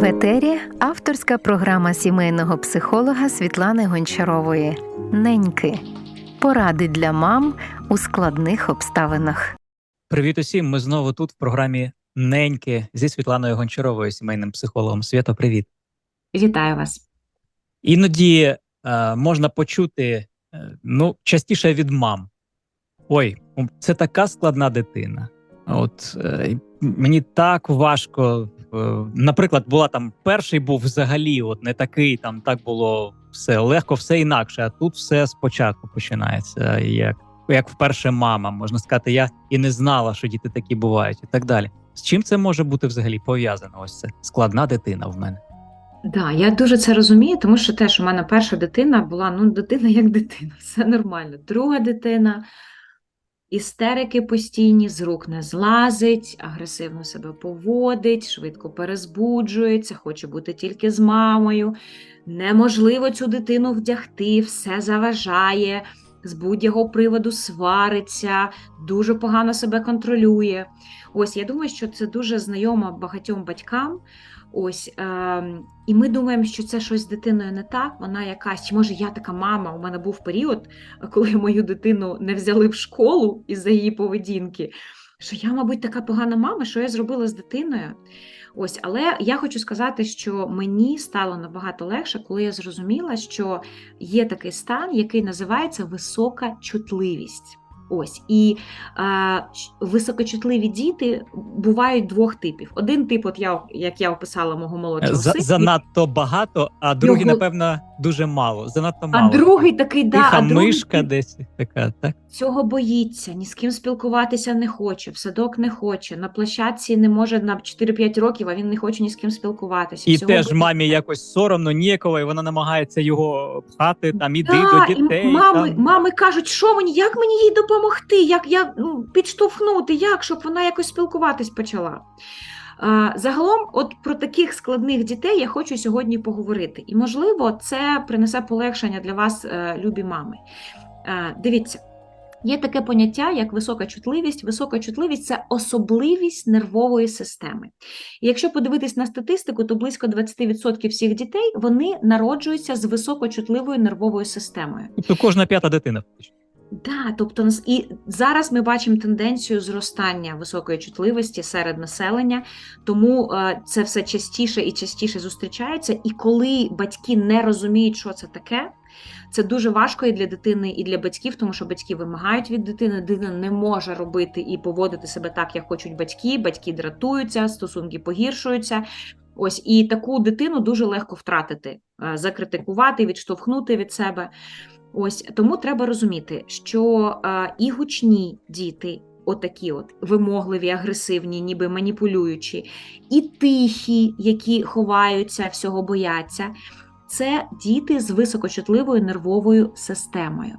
В етері авторська програма сімейного психолога Світлани Гончарової Неньки. Поради для мам у складних обставинах. Привіт усім. Ми знову тут в програмі Неньки зі Світланою Гончаровою, сімейним психологом. Свято, привіт. Вітаю вас. Іноді е, можна почути е, ну, частіше від мам: ой, це така складна дитина. От е, мені так важко. Е, наприклад, була там перший був взагалі, от не такий, там так було все легко, все інакше. А тут все спочатку починається. Як як вперше мама, можна сказати, я і не знала, що діти такі бувають, і так далі. З чим це може бути взагалі пов'язано? Ось це складна дитина в мене. Да, я дуже це розумію, тому що теж у мене перша дитина була ну, дитина як дитина, все нормально. Друга дитина, істерики постійні, з рук не злазить, агресивно себе поводить, швидко перезбуджується, хоче бути тільки з мамою. Неможливо цю дитину вдягти, все заважає, з будь-якого приводу свариться, дуже погано себе контролює. Ось я думаю, що це дуже знайомо багатьом батькам. Ось е, і ми думаємо, що це щось з дитиною не так. Вона якась, чи може я така мама? У мене був період, коли мою дитину не взяли в школу із-за її поведінки. Що я, мабуть, така погана мама, що я зробила з дитиною. Ось, але я хочу сказати, що мені стало набагато легше, коли я зрозуміла, що є такий стан, який називається висока чутливість. Ось і е, високочутливі діти бувають двох типів. Один тип, от я як я описала мого молодшого За, сина, занадто багато, а другий, Його- напевно, дуже мало. Занадто а другий такий да, Тиха а другий мишка десь така, так? цього боїться, ні з ким спілкуватися не хоче, в садок не хоче, на площадці не може на 4-5 років, а він не хоче ні з ким спілкуватися. І Всього теж боїться. мамі якось соромно, ніяково, і вона намагається його пхати, там іди Да, до і мами, там. мами кажуть, що мені, як мені їй допомогти, як я ну, підштовхнути, як, щоб вона якось спілкуватись почала. Загалом, от про таких складних дітей я хочу сьогодні поговорити. І, можливо, це принесе полегшення для вас, е, любі мами. Е, Дивіться. Є таке поняття, як висока чутливість. Висока чутливість це особливість нервової системи. І якщо подивитись на статистику, то близько 20% всіх дітей вони народжуються з високочутливою нервовою системою. Тобто кожна п'ята дитина. Да, тобто і зараз ми бачимо тенденцію зростання високої чутливості серед населення, тому е, це все частіше і частіше зустрічається. І коли батьки не розуміють, що це таке, це дуже важко і для дитини, і для батьків, тому що батьки вимагають від дитини, дитина не може робити і поводити себе так, як хочуть батьки. Батьки дратуються, стосунки погіршуються. Ось і таку дитину дуже легко втратити, е, закритикувати, відштовхнути від себе. Ось тому треба розуміти, що е, і гучні діти, отакі, от вимогливі, агресивні, ніби маніпулюючі, і тихі, які ховаються, всього бояться, це діти з високочутливою нервовою системою.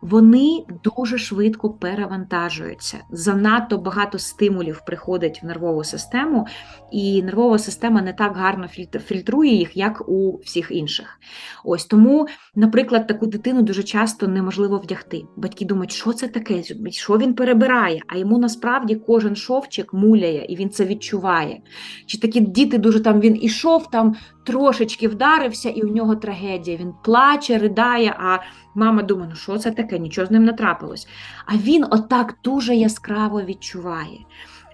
Вони дуже швидко перевантажуються. Занадто багато стимулів приходить в нервову систему, і нервова система не так гарно фільтрує їх, як у всіх інших. Ось тому Наприклад, таку дитину дуже часто неможливо вдягти. Батьки думають, що це таке, що він перебирає, а йому насправді кожен шовчик муляє, і він це відчуває. Чи такі діти дуже там він ішов, там трошечки вдарився, і у нього трагедія. Він плаче, ридає, а мама думає, ну що це таке, нічого з ним не трапилось. А він отак дуже яскраво відчуває.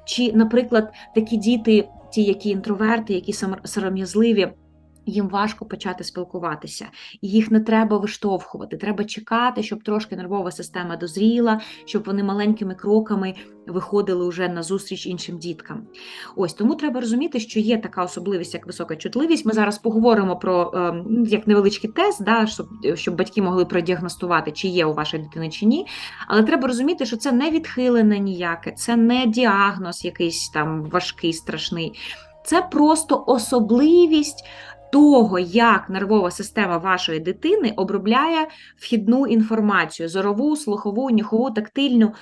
Чи, наприклад, такі діти, ті, які інтроверти, які сором'язливі, їм важко почати спілкуватися, і їх не треба виштовхувати. Треба чекати, щоб трошки нервова система дозріла, щоб вони маленькими кроками виходили вже на зустріч іншим діткам. Ось тому треба розуміти, що є така особливість, як висока чутливість. Ми зараз поговоримо про ну, як невеличкий тест, да, щоб, щоб батьки могли продіагностувати, чи є у вашої дитини чи ні. Але треба розуміти, що це не відхилене ніяке, це не діагноз якийсь там важкий, страшний. Це просто особливість того, як нервова система вашої дитини обробляє вхідну інформацію: зорову, слухову, нюхову, тактильну.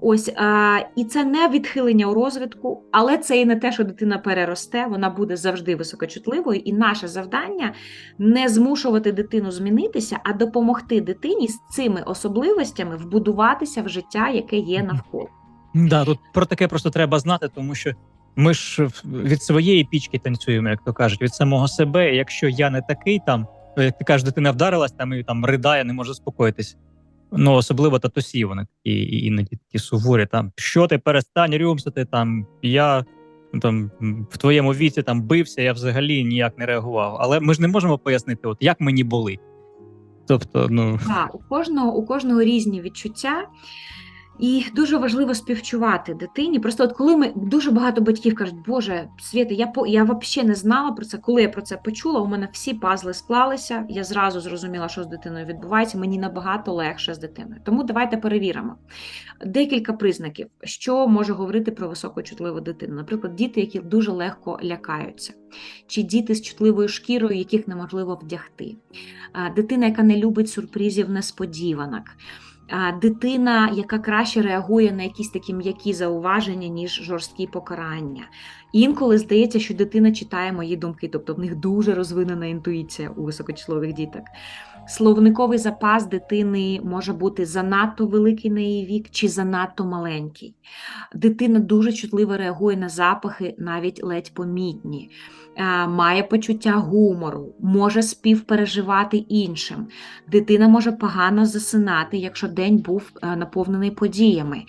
Ось а, і це не відхилення у розвитку, але це і не те, що дитина переросте, вона буде завжди високочутливою. І наше завдання не змушувати дитину змінитися, а допомогти дитині з цими особливостями вбудуватися в життя, яке є навколо. Да, тут про таке просто треба знати, тому що Ми ж від своєї пічки танцюємо, як то кажуть, від самого себе. Якщо я не такий, там як ти кажеш, дитина вдарилась, там і там ридає, не може заспокоїтись. Ну особливо татусі, вони такі іноді такі суворі. Там що ти перестань рюмсити, там я ну, там в твоєму віці там бився, я взагалі ніяк не реагував. Але ми ж не можемо пояснити, от як мені були. Тобто, ну Так, у кожного у кожного різні відчуття. І дуже важливо співчувати дитині. Просто от коли ми дуже багато батьків кажуть, Боже, Свята, я по я взагалі не знала про це. Коли я про це почула, у мене всі пазли склалися. Я зразу зрозуміла, що з дитиною відбувається. Мені набагато легше з дитиною. Тому давайте перевіримо декілька признаків, що може говорити про високочутливу дитину. Наприклад, діти, які дуже легко лякаються, чи діти з чутливою шкірою, яких неможливо вдягти, дитина, яка не любить сюрпризів, несподіванок. Дитина, яка краще реагує на якісь такі м'які зауваження, ніж жорсткі покарання. Інколи здається, що дитина читає мої думки, тобто в них дуже розвинена інтуїція у високочислових діток. Словниковий запас дитини може бути занадто великий на її вік чи занадто маленький. Дитина дуже чутливо реагує на запахи, навіть ледь помітні, Е, має почуття гумору, може співпереживати іншим. Дитина може погано засинати, якщо день був е, наповнений подіями.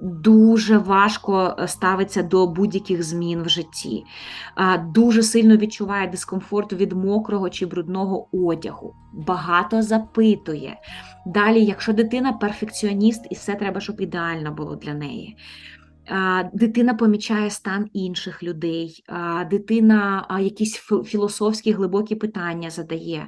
Дуже важко е, ставиться до будь-яких змін в житті, дуже сильно відчуває дискомфорт від мокрого чи брудного одягу, багато запитує. Далі, якщо дитина перфекціоніст, і все треба, щоб ідеально було для неї. Дитина помічає стан інших людей, дитина якісь філософські глибокі питання задає,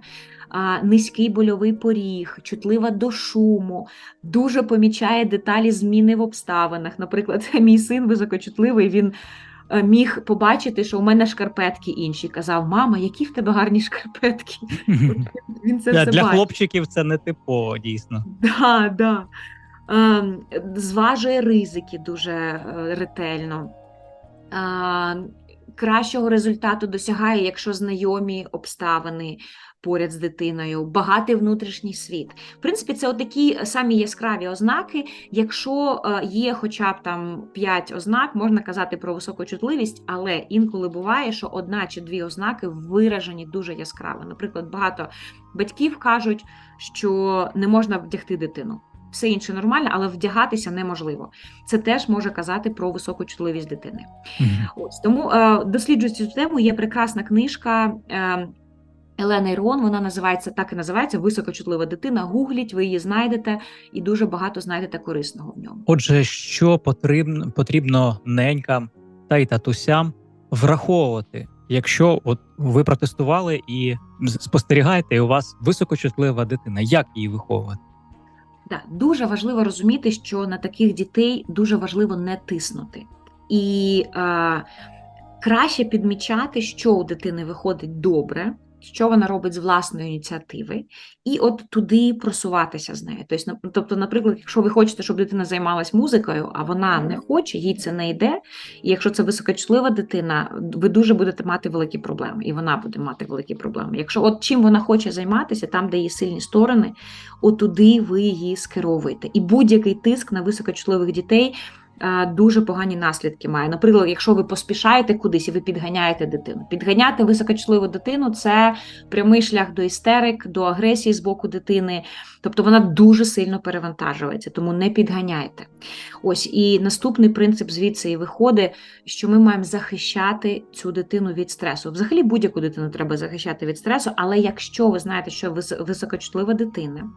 низький больовий поріг, чутлива до шуму, дуже помічає деталі зміни в обставинах. Наприклад, мій син високочутливий, він е, міг побачити, що у мене шкарпетки інші. Казав, мама, які в тебе гарні шкарпетки. Він це для, все для хлопчиків це не типово, дійсно. Да, да. Ем, Зважує ризики дуже е, ретельно. Кращого результату досягає, якщо знайомі обставини поряд з дитиною, багатий внутрішній світ. В принципі, це такі самі яскраві ознаки. Якщо е, є хоча б там 5 ознак, можна казати про високу чутливість, але інколи буває, що одна чи дві ознаки виражені дуже яскраво. Наприклад, багато батьків кажуть, що не можна вдягти дитину. Все інше нормально, але вдягатися неможливо. Це теж може казати про високу чутливість дитини. Ось тому е, досліджуючи цю тему, є прекрасна книжка е, Елена Ірон. Вона називається так і називається Високочутлива дитина. Гугліть, ви її знайдете і дуже багато знайдете корисного в ньому. Отже, що потрібно потрібно ненькам та й татусям враховувати, якщо от ви протестували і спостерігаєте, і у вас високочутлива дитина, як її виховувати? Да, дуже важливо розуміти, що на таких дітей дуже важливо не тиснути. І е, краще підмічати, що у дитини виходить добре, що вона робить з власної ініціативи, і от туди просуватися з нею. Тобто, тобто, наприклад, якщо ви хочете, щоб дитина займалась музикою, а вона не хоче, їй це не йде. І якщо це високочлива дитина, ви дуже будете мати великі проблеми, і вона буде мати великі проблеми. Якщо от чим вона хоче займатися, там, де її сильні сторони, отуди ви її скеровуєте. І будь-який тиск на високочутливих дітей дуже погані наслідки має. Наприклад, якщо ви поспішаєте кудись і ви підганяєте дитину. Підганяти високочутливу дитину це прямий шлях до істерик, до агресії з боку дитини. Тобто вона дуже сильно перевантажується, тому не підганяйте. Ось і наступний принцип звідси і виходить, що ми маємо захищати цю дитину від стресу. Взагалі будь-яку дитину треба захищати від стресу, але якщо ви знаєте, що ви високочутлива дитина,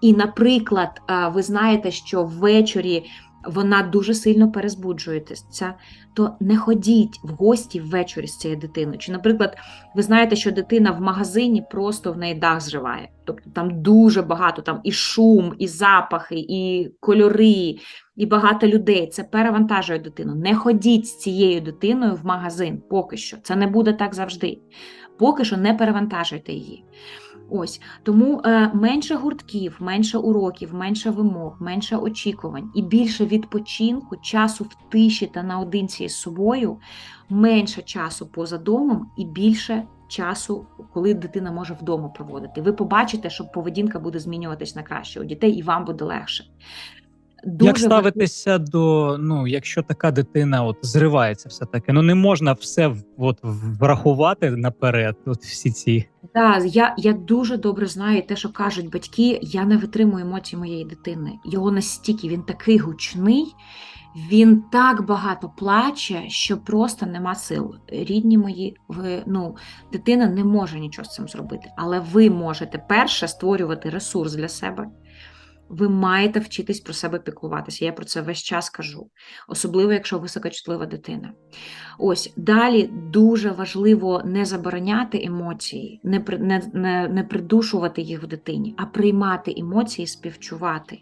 і, наприклад, ви знаєте, що ввечері вона дуже сильно перезбуджується, то не ходіть в гості ввечері з цією дитиною. Чи, наприклад, ви знаєте, що дитина в магазині просто в неї дах зриває. Тобто там дуже багато, там і шум, і запахи, і кольори, і багато людей. Це перевантажує дитину. Не ходіть з цією дитиною в магазин поки що. Це не буде так завжди. Поки що не перевантажуйте її. Ось тому е, менше гуртків, менше уроків, менше вимог, менше очікувань і більше відпочинку, часу в тиші та наодинці з собою, менше часу поза домом і більше часу, коли дитина може вдома проводити. Ви побачите, що поведінка буде змінюватись на краще у дітей, і вам буде легше. Дуже Як ставитися до ну, якщо така дитина от зривається, все таки ну не можна все от врахувати наперед. От всі ці Да, я, я дуже добре знаю те, що кажуть батьки, я не витримую емоцій моєї дитини. Його настільки він такий гучний, він так багато плаче, що просто нема сил. Рідні мої, ви ну, дитина не може нічого з цим зробити. Але ви можете перше створювати ресурс для себе. Ви маєте вчитись про себе піклуватися. Я про це весь час кажу, особливо якщо високочутлива дитина. Ось далі дуже важливо не забороняти емоції, не, не, не, не придушувати їх в дитині, а приймати емоції, співчувати.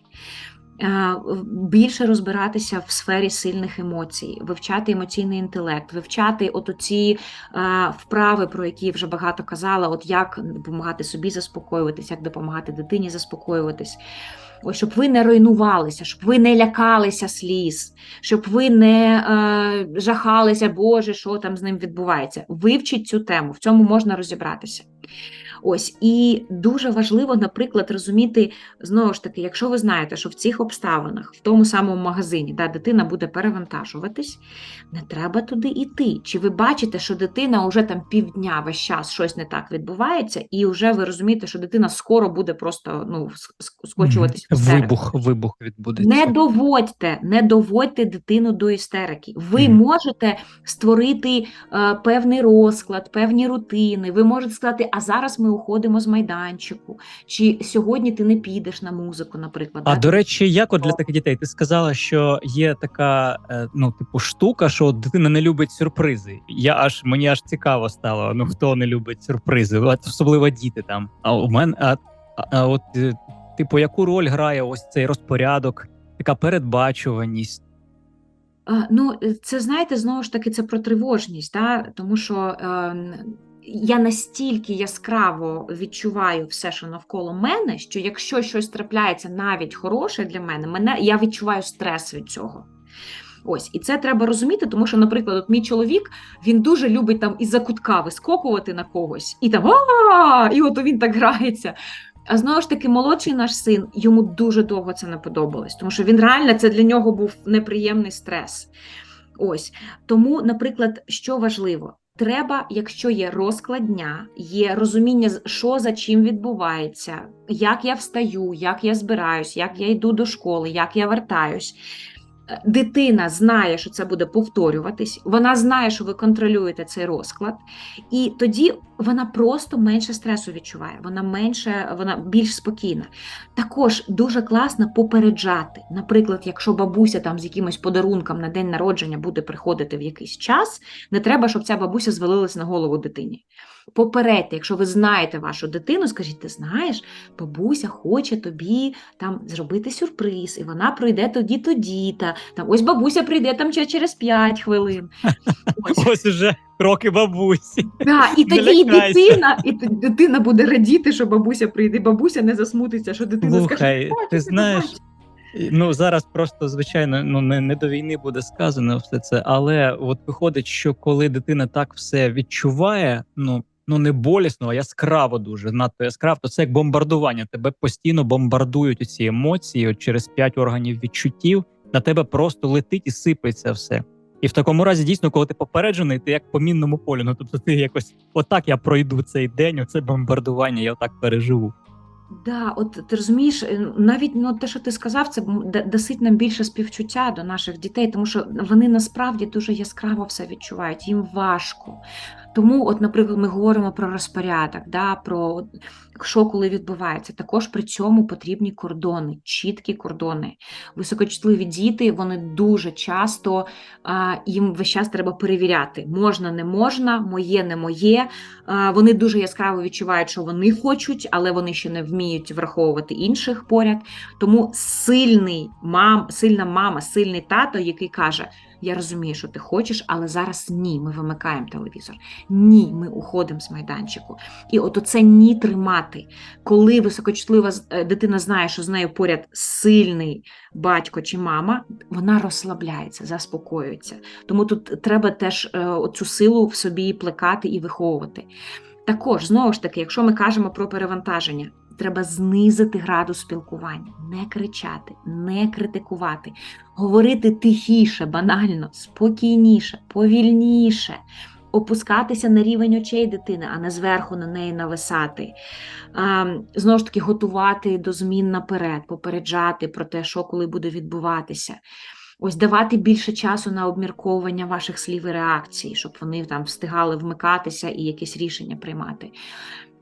Е, Більше розбиратися в сфері сильних емоцій, вивчати емоційний інтелект, вивчати от оці е, вправи, про які я вже багато казала, от як допомагати собі заспокоюватись, як допомагати дитині заспокоюватись. Ось, щоб ви не руйнувалися, щоб ви не лякалися сліз, щоб ви не е, жахалися, Боже, що там з ним відбувається. Вивчіть цю тему, в цьому можна розібратися. Ось і дуже важливо, наприклад, розуміти знову ж таки, якщо ви знаєте, що в цих обставинах, в тому самому магазині, да, дитина буде перевантажуватись, не треба туди йти. Чи ви бачите, що дитина вже там півдня весь час щось не так відбувається, і вже ви розумієте, що дитина скоро буде просто ну, ск- ск- скочуватись в істерику? вибух, вибух відбудеться. Не доводьте, не доводьте дитину до істерики. Ви Мгм. можете створити е, певний розклад, певні рутини. Ви можете сказати, а зараз ми уходимо з майданчику, чи сьогодні ти не підеш на музику, наприклад. А да? до речі, як от для таких дітей? Ти сказала, що є така е, ну, типу, штука, що дитина не любить сюрпризи. Я аж мені аж цікаво стало. Ну хто не любить сюрпризи, особливо діти там. А у мене а, а, от е, типу, яку роль грає ось цей розпорядок, така передбачуваність? Ну, це знаєте, знову ж таки, це про тривожність, да? тому що е, я настільки яскраво відчуваю все, що навколо мене, що якщо щось трапляється навіть хороше для мене, мене я відчуваю стрес від цього. Ось, і це треба розуміти, тому що, наприклад, от мій чоловік він дуже любить там із-за кутка вискокувати на когось, і там а і от він так грається. А знову ж таки, молодший наш син йому дуже довго це не подобалось, тому що він реально це для нього був неприємний стрес. Ось тому, наприклад, що важливо. Треба, якщо є розклад дня, є розуміння, що за чим відбувається, як я встаю, як я збираюсь, як я йду до школи, як я вертаюсь. Е, Дитина знає, що це буде повторюватись, вона знає, що ви контролюєте цей розклад, і тоді вона просто менше стресу відчуває, вона менше, вона більш спокійна. Також дуже класно попереджати. Наприклад, якщо бабуся там з якимось подарунком на день народження буде приходити в якийсь час, не треба, щоб ця бабуся звалилась на голову дитині. Попередьте, якщо ви знаєте вашу дитину, скажіть, ти знаєш, бабуся хоче тобі там зробити сюрприз, і вона пройде тоді, тоді та там ось бабуся прийде там через 5 хвилин. Ось. Ось уже кроки бабусі. Да, і тоді і дитина, і дитина буде радіти, що бабуся прийде. Бабуся не засмутиться, що дитина скаже, Слухай, ти знаєш, бачите». Ну зараз просто звичайно ну не, не до війни буде сказано все це, але от виходить, що коли дитина так все відчуває, ну ну не болісно, а яскраво дуже надто яскраво, то це як бомбардування. Тебе постійно бомбардують ці емоції от через п'ять органів відчуттів. На тебе просто летить і сипеться все. І в такому разі, дійсно, коли ти попереджений, ти як по мінному полю. Ну тобто ти якось отак я пройду цей день, оце бомбардування, я отак переживу. Да, от ти розумієш, е, навіть ну, те, що ти сказав, це дасить нам більше співчуття до наших дітей, тому що вони насправді дуже яскраво все відчувають, їм важко. Тому, от, наприклад, ми говоримо про розпорядок, да, про що коли відбувається. Також при цьому потрібні кордони, чіткі кордони. Високочутливі діти, вони дуже часто а, їм весь час треба перевіряти: можна, не можна, моє, не моє. А, Вони дуже яскраво відчувають, що вони хочуть, але вони ще не вміють враховувати інших поряд. Тому сильний мам, сильна мама, сильний тато, який каже: Я розумію, що ти хочеш, але зараз ні, ми вимикаємо телевізор. Ні, ми уходимо з майданчику. І от оце ні тримати. Коли високочутлива е, дитина знає, що з нею поряд сильний батько чи мама, вона розслабляється, заспокоюється. Тому тут треба теж е, оцю силу в собі плекати і виховувати. Також, знову ж таки, якщо ми кажемо про перевантаження, треба знизити градус спілкування, не кричати, не критикувати, говорити тихіше, банально, спокійніше, повільніше, опускатися на рівень очей дитини, а не зверху на неї нависати. А, Знову ж таки, готувати до змін наперед, попереджати про те, що коли буде відбуватися. Ось давати більше часу на обмірковування ваших слів і реакцій, щоб вони там встигали вмикатися і якісь рішення приймати.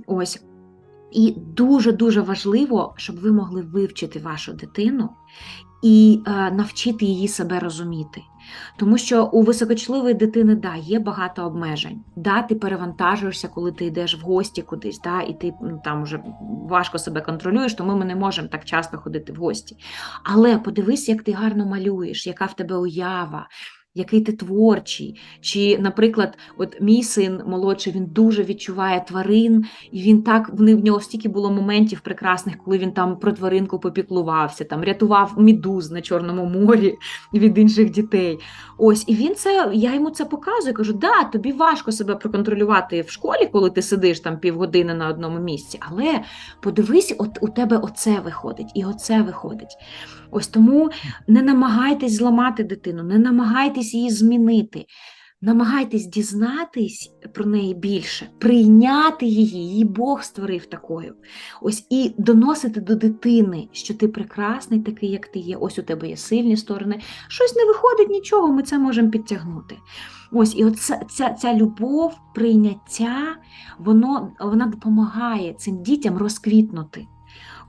Ось. І дуже-дуже важливо, щоб ви могли вивчити вашу дитину і е, навчити її себе розуміти. Тому що у високочливої дитини да, є багато обмежень. Да, ти перевантажуєшся, коли ти йдеш в гості кудись, да, і ти там вже важко себе контролюєш, тому ми не можемо так часто ходити в гості. Але подивись, як ти гарно малюєш, яка в тебе уява, який ти творчий. Чи, наприклад, от мій син молодший, він дуже відчуває тварин, і він так в нього стільки було моментів прекрасних, коли він там про тваринку попіклувався, там рятував мідуз на Чорному морі від інших дітей. Ось, і він це, я йому це показую. Кажу, да, тобі важко себе проконтролювати в школі, коли ти сидиш там півгодини на одному місці. Але подивись, от у тебе оце виходить, і оце виходить. Ось тому не намагайтесь зламати дитину, не намагайтесь її змінити. Намагайтесь дізнатись про неї більше, прийняти її, її Бог створив такою. Ось і доносити до дитини, що ти прекрасний, такий, як ти є. Ось у тебе є сильні сторони. Щось не виходить нічого, ми це можемо підтягнути. Ось, і оця ця, ця любов, прийняття, воно, вона допомагає цим дітям розквітнути.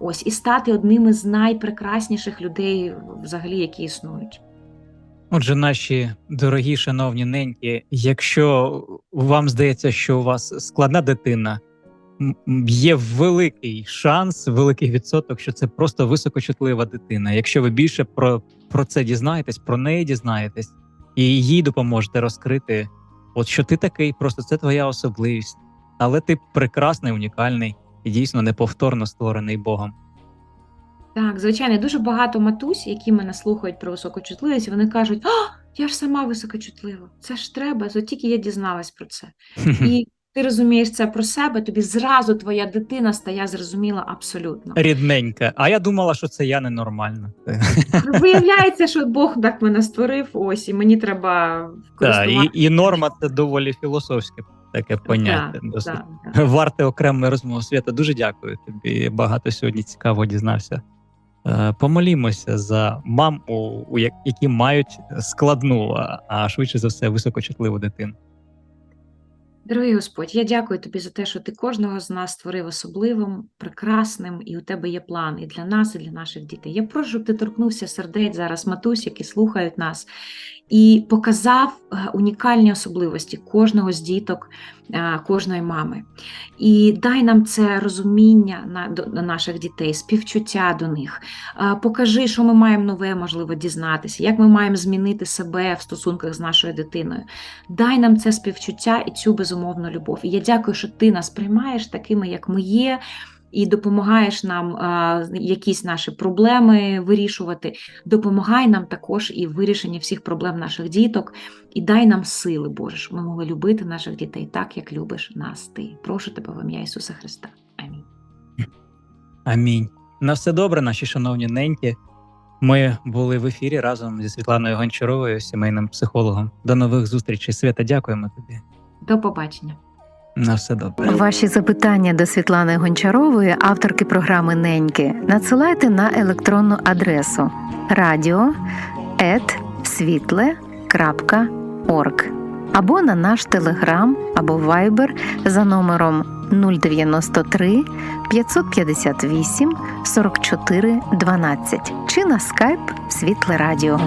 Ось і стати одним із найпрекрасніших людей, взагалі, які існують. Отже, наші дорогі, шановні неньки, якщо вам здається, що у вас складна дитина, є великий шанс, великий відсоток, що це просто високочутлива дитина. Якщо ви більше про, про це дізнаєтесь, про неї дізнаєтесь, і їй допоможете розкрити, от що ти такий, просто це твоя особливість, але ти прекрасний, унікальний і дійсно неповторно створений Богом. Так, звичайно, дуже багато матусь, які мене слухають про високочутливість, вони кажуть: а, я ж сама високочутлива, це ж треба, от тільки я дізналась про це. І ти розумієш це про себе, тобі зразу твоя дитина стає зрозуміла абсолютно. Рідненька. А я думала, що це я ненормальна. Виявляється, що Бог так мене створив, ось, і мені треба Так, і, і норма це доволі філософське таке поняття. Досить. так, так. Варте окремої розмови свята. Дуже дякую тобі. Багато сьогодні цікаво дізнався. Е, Помолімося за мам, які мають складну, а швидше за все, високочутливу дитину. Дорогий Господь, я дякую тобі за те, що ти кожного з нас створив особливим, прекрасним, і у тебе є план і для нас, і для наших дітей. Я прошу, щоб ти торкнувся сердець зараз матусь, які слухають нас, і показав е, унікальні особливості кожного з діток, е, кожної мами. І дай нам це розуміння до, на наших дітей, співчуття до них. Е, Покажи, що ми маємо нове, можливо, дізнатися, як ми маємо змінити себе в стосунках з нашою дитиною. Дай нам це співчуття і цю безумовну любов. І я дякую, що ти нас приймаєш такими, як ми є, і допомагаєш нам а, якісь наші проблеми вирішувати. Допомагай нам також і в вирішенні всіх проблем наших діток. І дай нам сили, Боже, щоб ми могли любити наших дітей так, як любиш нас ти. Прошу тебе в ім'я Ісуса Христа. Амінь. Амінь. На все добре, наші шановні неньки. Ми були в ефірі разом зі Світланою Гончаровою, сімейним психологом. До нових зустрічей. Свята, дякуємо тобі. До побачення. На все добре. Ваші запитання до Світлани Гончарової, авторки програми Неньки, надсилайте на електронну адресу radio.світле.орг або на наш телеграм або вайбер за номером 093 558 44 12 чи на скайп Світле Радіо.